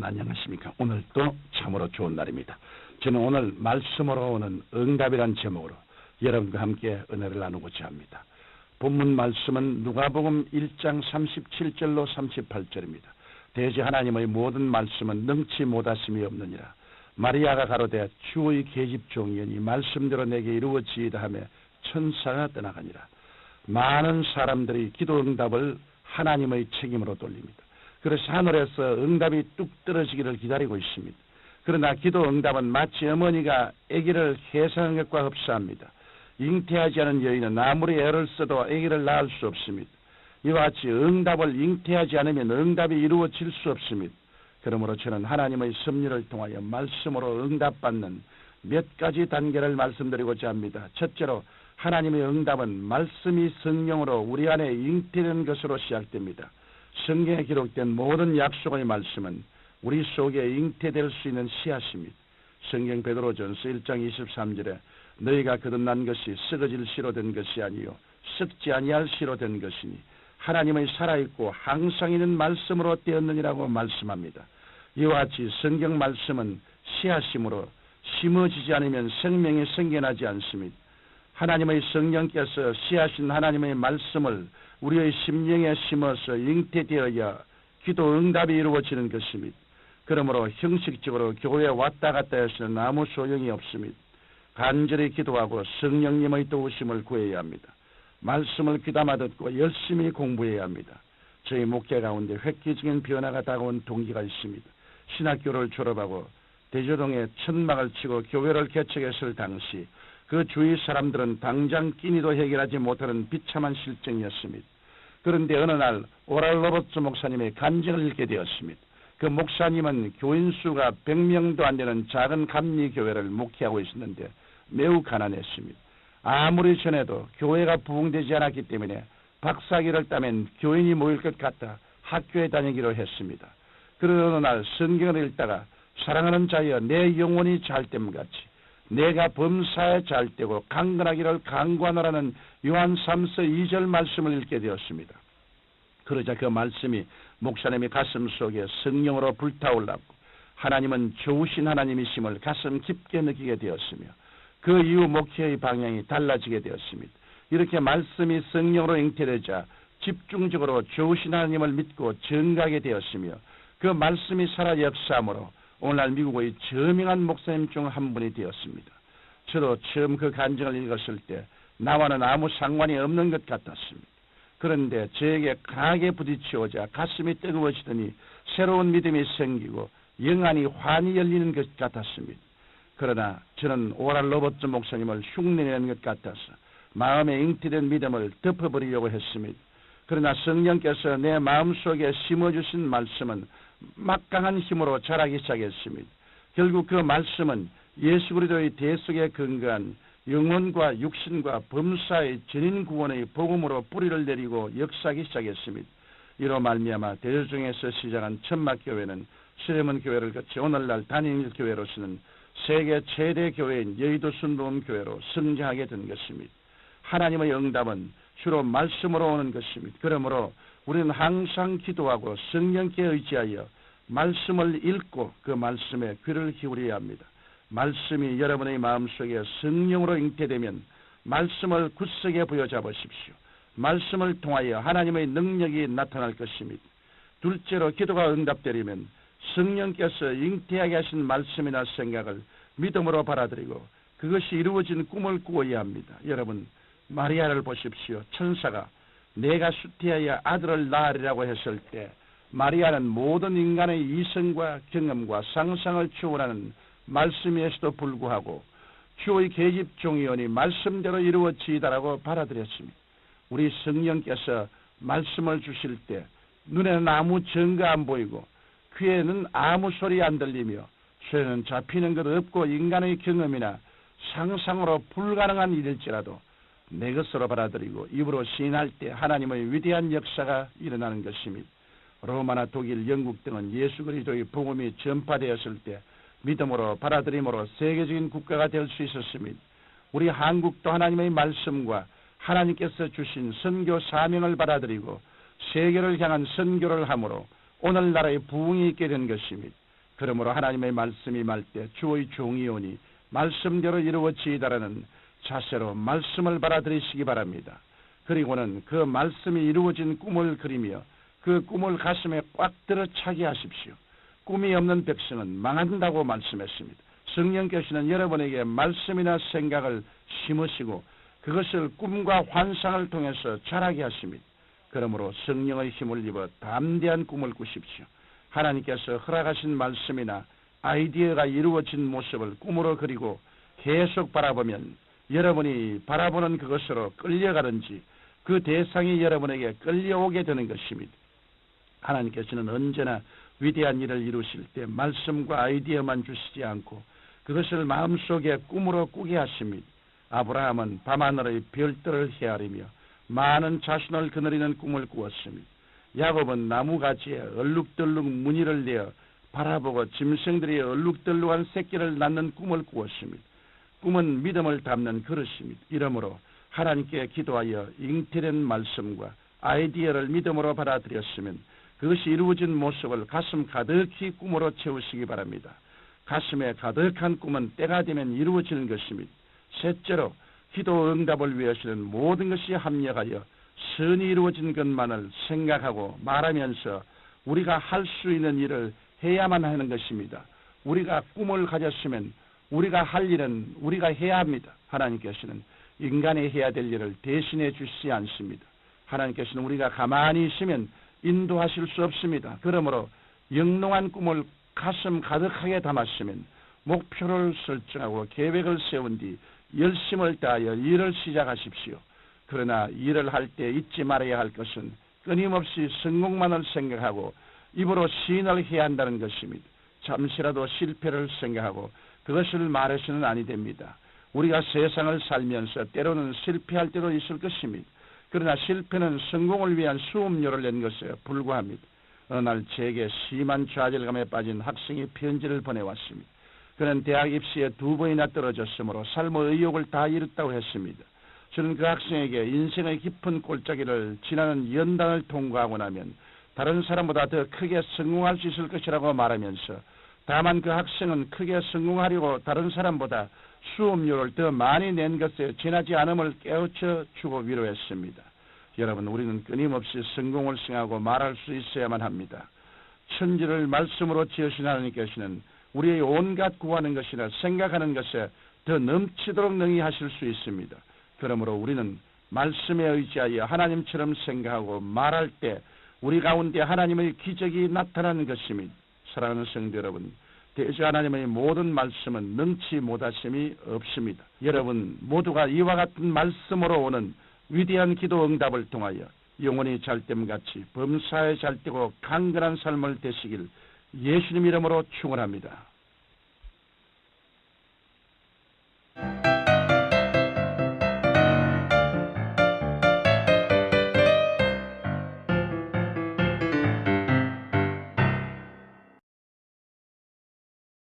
여러분 안녕하십니까? 오늘도 참으로 좋은 날입니다. 저는 오늘 말씀으로 오는 응답이란 제목으로 여러분과 함께 은혜를 나누고자 합니다. 본문 말씀은 누가복음 1장 37절로 38절입니다. 대지 하나님의 모든 말씀은 능치 못하심이 없느니라. 마리아가 가로되 주의 계집 종이니 말씀대로 내게 이루어지이다 하며 천사가 떠나가니라. 많은 사람들이 기도 응답을 하나님의 책임으로 돌립니다. 그래서 하늘에서 응답이 뚝 떨어지기를 기다리고 있습니다. 그러나 기도 응답은 마치 어머니가 아기를 해상한 것과 흡사합니다. 잉태하지 않은 여인은 아무리 애를 써도 아기를 낳을 수 없습니다. 이와 같이 응답을 잉태하지 않으면 응답이 이루어질 수 없습니다. 그러므로 저는 하나님의 섭리를 통하여 말씀으로 응답받는 몇 가지 단계를 말씀드리고자 합니다. 첫째로 하나님의 응답은 말씀이 성령으로 우리 안에 잉태된 것으로 시작됩니다. 성경에 기록된 모든 약속의 말씀은 우리 속에 잉태될 수 있는 씨앗입니다. 성경 베드로전서 1장 23절에 너희가 거듭난 것이 썩어질 씨로 된 것이 아니요 썩지 아니할 씨로 된 것이니 하나님의 살아있고 항상 있는 말씀으로 되었느니라고 말씀합니다. 이와 같이 성경 말씀은 씨앗이므로 심어지지 않으면 생명이 생겨나지 않습니다. 하나님의 성령께서 씨앗인 하나님의 말씀을 우리의 심령에 심어서 잉태되어야 기도 응답이 이루어지는 것입니다. 그러므로 형식적으로 교회에 왔다 갔다 해서는 아무 소용이 없습니다. 간절히 기도하고 성령님의 도우심을 구해야 합니다. 말씀을 귀담아 듣고 열심히 공부해야 합니다. 저희 목회 가운데 획기적인 변화가 다가온 동기가 있습니다. 신학교를 졸업하고 대저동에 천막을 치고 교회를 개척했을 당시 그 주위 사람들은 당장 끼니도 해결하지 못하는 비참한 실정이었습니다. 그런데 어느 날 오랄 로버츠 목사님의 간증을 읽게 되었습니다. 그 목사님은 교인 수가 100명도 안 되는 작은 감리 교회를 목회하고 있었는데 매우 가난했습니다. 아무리 전에도 교회가 부흥되지 않았기 때문에 박사기를 따면 교인이 모일 것 같아 학교에 다니기로 했습니다. 그러던 어느 날 성경을 읽다가 사랑하는 자여 내 영혼이 잘됨 같이 내가 범사에 잘되고 강건하기를 강구하노라는 요한 3서 2절 말씀을 읽게 되었습니다. 그러자 그 말씀이 목사님의 가슴 속에 성령으로 불타올랐고 하나님은 좋으신 하나님이심을 가슴 깊게 느끼게 되었으며 그 이후 목회의 방향이 달라지게 되었습니다. 이렇게 말씀이 성령으로 잉태되자 집중적으로 좋으신 하나님을 믿고 증가하게 되었으며 그 말씀이 살아 역사함으로 오늘날 미국의 저명한 목사님 중 한 분이 되었습니다. 저도 처음 그 간증을 읽었을 때 나와는 아무 상관이 없는 것 같았습니다. 그런데 저에게 강하게 부딪히오자 가슴이 뜨거워지더니 새로운 믿음이 생기고 영안이 환히 열리는 것 같았습니다. 그러나 저는 오랄 로버트 목사님을 흉내내는 것 같아서 마음에 잉태된 믿음을 덮어버리려고 했습니다. 그러나 성령께서 내 마음속에 심어주신 말씀은 막강한 힘으로 자라기 시작했습니다. 결국 그 말씀은 예수 그리스도의 대속에 근거한 영혼과 육신과 범사의 전인 구원의 복음으로 뿌리를 내리고 역사하기 시작했습니다. 이로 말미암아 대조중에서 시작한 천막교회는 시레몬 교회를 거치 오늘날 단일 교회로서는 세계 최대 교회인 여의도 순복음 교회로 성장하게 된 것입니다. 하나님의 응답은 주로 말씀으로 오는 것입니다. 그러므로 우리는 항상 기도하고 성령께 의지하여 말씀을 읽고 그 말씀에 귀를 기울여야 합니다. 말씀이 여러분의 마음속에 성령으로 잉태되면 말씀을 굳세게 부여잡으십시오. 말씀을 통하여 하나님의 능력이 나타날 것입니다. 둘째로 기도가 응답되려면 성령께서 잉태하게 하신 말씀이나 생각을 믿음으로 받아들이고 그것이 이루어진 꿈을 꾸어야 합니다. 여러분 마리아를 보십시오. 천사가 내가 수태하여 아들을 낳으리라고 했을 때 마리아는 모든 인간의 이성과 경험과 상상을 초월하는 말씀에서도 불구하고 주의 계집 종이오니 말씀대로 이루어지이다라고 받아들였습니다. 우리 성령께서 말씀을 주실 때 눈에는 아무 증거 안 보이고 귀에는 아무 소리 안 들리며 손에는 잡히는 것 없고 인간의 경험이나 상상으로 불가능한 일일지라도 내 것으로 받아들이고 입으로 시인할 때 하나님의 위대한 역사가 일어나는 것입니다. 로마나 독일, 영국 등은 예수 그리스도의 복음이 전파되었을 때 믿음으로 받아들임으로 세계적인 국가가 될 수 있었습니다. 우리 한국도 하나님의 말씀과 하나님께서 주신 선교 사명을 받아들이고 세계를 향한 선교를 함으로 오늘나라의 부흥이 있게 된 것입니다. 그러므로 하나님의 말씀이 말 때 주의 종이 오니 말씀대로 이루어지이다라는 자세로 말씀을 받아들이시기 바랍니다. 그리고는 그 말씀이 이루어진 꿈을 그리며 그 꿈을 가슴에 꽉 들어 차게 하십시오. 꿈이 없는 백성은 망한다고 말씀했습니다. 성령께서는 여러분에게 말씀이나 생각을 심으시고 그것을 꿈과 환상을 통해서 자라게 하십니다. 그러므로 성령의 힘을 입어 담대한 꿈을 꾸십시오. 하나님께서 허락하신 말씀이나 아이디어가 이루어진 모습을 꿈으로 그리고 계속 바라보면 여러분이 바라보는 그것으로 끌려가든지 그 대상이 여러분에게 끌려오게 되는 것입니다. 하나님께서는 언제나 위대한 일을 이루실 때 말씀과 아이디어만 주시지 않고 그것을 마음속에 꿈으로 꾸게 하십니다. 아브라함은 밤하늘의 별들을 헤아리며 많은 자신을 거느리는 꿈을 꾸었습니다. 야곱은 나무가지에 얼룩덜룩 무늬를 내어 바라보고 짐승들이 얼룩덜룩한 새끼를 낳는 꿈을 꾸었습니다. 꿈은 믿음을 담는 그릇입니다. 이러므로 하나님께 기도하여 잉태된 말씀과 아이디어를 믿음으로 받아들였으면 그것이 이루어진 모습을 가슴 가득히 꿈으로 채우시기 바랍니다. 가슴에 가득한 꿈은 때가 되면 이루어지는 것입니다. 셋째로 기도 응답을 위해서는 모든 것이 합력하여 선이 이루어진 것만을 생각하고 말하면서 우리가 할 수 있는 일을 해야만 하는 것입니다. 우리가 꿈을 가졌으면 우리가 할 일은 우리가 해야 합니다. 하나님께서는 인간이 해야 될 일을 대신해 주시지 않습니다. 하나님께서는 우리가 가만히 있으면 인도하실 수 없습니다. 그러므로 영롱한 꿈을 가슴 가득하게 담았으면 목표를 설정하고 계획을 세운 뒤 열심을 다하여 일을 시작하십시오. 그러나 일을 할 때 잊지 말아야 할 것은 끊임없이 성공만을 생각하고 입으로 시인을 해야 한다는 것입니다. 잠시라도 실패를 생각하고 그것을 말해서는 아니 됩니다. 우리가 세상을 살면서 때로는 실패할 때도 있을 것입니다. 그러나 실패는 성공을 위한 수업료를 낸 것에 불과합니다. 어느 날 제게 심한 좌절감에 빠진 학생이 편지를 보내왔습니다. 그는 대학 입시에 두 번이나 떨어졌으므로 삶의 의욕을 다 잃었다고 했습니다. 저는 그 학생에게 인생의 깊은 골짜기를 지나는 연단을 통과하고 나면 다른 사람보다 더 크게 성공할 수 있을 것이라고 말하면서 다만 그 학생은 크게 성공하려고 다른 사람보다 수업료를 더 많이 낸 것에 지나지 않음을 깨우쳐 주고 위로했습니다. 여러분 우리는 끊임없이 성공을 생각하고 말할 수 있어야만 합니다. 천지를 말씀으로 지으신 하나님께서는 우리의 온갖 구하는 것이나 생각하는 것에 더 넘치도록 능히 하실 수 있습니다. 그러므로 우리는 말씀에 의지하여 하나님처럼 생각하고 말할 때 우리 가운데 하나님의 기적이 나타나는 것입니다. 사랑하는 성도 여러분, 대주 하나님의 모든 말씀은 능치 못하심이 없습니다. 여러분 모두가 이와 같은 말씀으로 오는 위대한 기도 응답을 통하여 영원히 잘됨 같이 범사에 잘되고 강건한 삶을 되시길 예수님 이름으로 축원합니다.